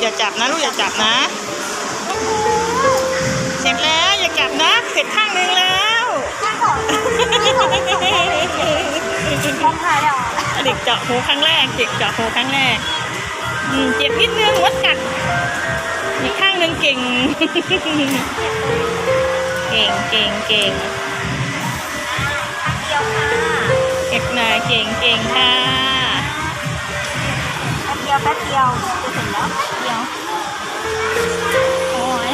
อย่าจับนะลูกอย่าจับนะ เสร็จแล้วอย่าจับนะ เสร็จข้างหนึ่งแล้วข้างของข้องหายอ่เด็กเจาะหูครั้งแรกเด็กเจาะหูครั้งแรกเจ็บนิดนึงวัดกัดอีกข้างหนึ่งเก่ง เก่งเก่งเก่งเก็บหน่อเก่งเก่งค่ะ ดียวแป๊บเดียวจะเสร็จแล้วแป๊บเดียว โอ้ย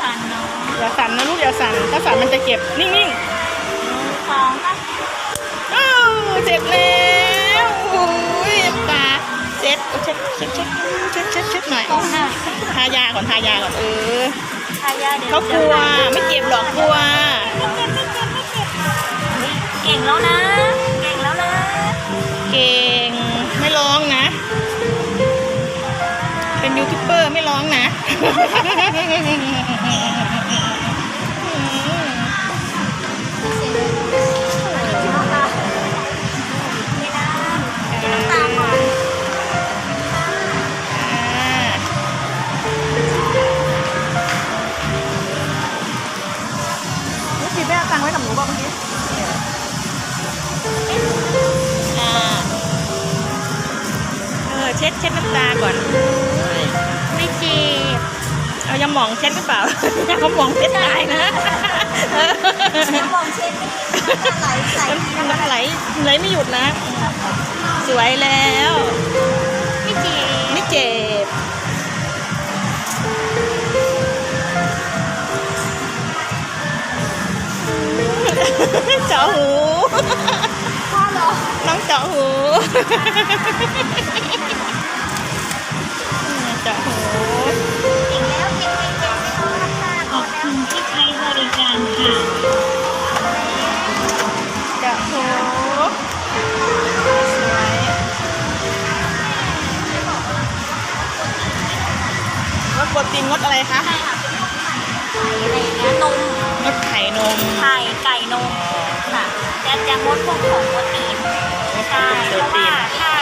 สั่นเนาะอย่าสั่นนะลูกอย่าสั่นถ้าสั่นมันจะเก็บนิ่งหนึ่งสองสามๆอ้าวเสร็จแล้วอุ้ยน้ำตาเช็ดเช็ดเช็ดเช็ดเช็ดเช็ดเช็ดหน่อยตรงหน้าทายาก่อนทายาก่อนเออทายาเดี๋ยวเขากลัวไม่เก็บหรอกกลัว ไม่เจ็บไม่เจ็บไม่เจ็บเก่งแล้วนะ พี่แม่ตังไว้กับหนูป่ะเมื่อกี้อ่เออเช็ดเช็ดน้ำตาก่อน ไม่เจ็บเอายาหมองเช็ดหรือเปล่ายามองเช็ดได้นะมองเช็ดน้ำตาไหลไหลมันมันไหลไหลไม่หยุดนะ สวยแล้วาะหูพ่อเหรอน้องเจาะหูเจาะหูเก่งแล้วเก่งเก่งเก่งไม่ต้องทำท่าขอบคุณที่ใช้บริการค่ะเจาะหูสวยงดโปรตีนงดอะไรคะใช่ค่ะเป็นพวกไข่อะไรอย่างเงี้ยนม งดไข่นมไข่ไก่นมค่ะ จะจะงดพวกของโปรตีนใช่เพราะว่าถ้า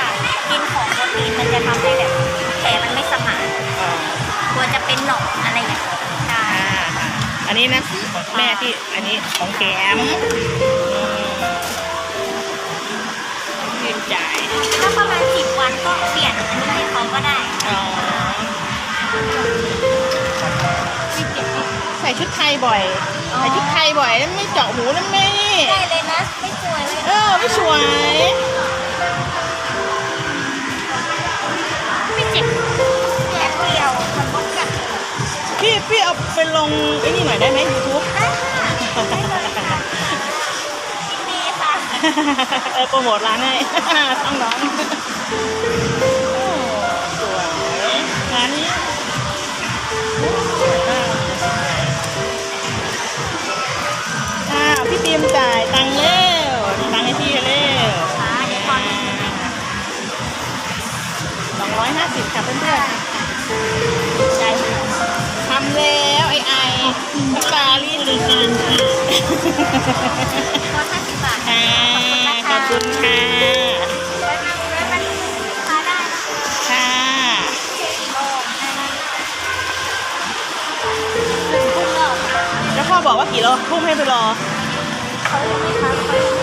กินของโปรตีนมันจะทำให้แบบแผลมันไม่สมานอ๋อกลัวจะเป็นหนองอะไรอย่างเงี้ยใช่อ่าค่ะอันนี้นะของแม่ที่อันนี้ของแกมอืมยืนจ่าย ถ้าประมาณสิบวันก็เปลี่ยนอันนี้ให้เขาก็ได้อ๋อ ใส่ชุดไทยบ่อย ใส่ชุดไทยบ่อยแล้วไม่เจาะหูแล้วไม่ ได้เลยนะ ไม่สวยเลยเออไม่สวย ไม่เจ็บแผลเดียวมันก็กัดพี่พี่เอาไปลงไอ้นี่หน่อยได้ไหมยูทูบได้ค่ะได้เลยค่ะยินดีค่ะ เออโปรโมทร้านให้ต้องน้อง้อยห้าสิบค่ะเพื่อนๆใช่ทำแล้วไอไอปลาลี่ลือกานค่ะคอร์สห้าสิบบาทค่ะขอบคุณค่ะค่แล้วพ่อบอกว่ากี่โลพุ่งให้ไปรอเขาไม่ครับ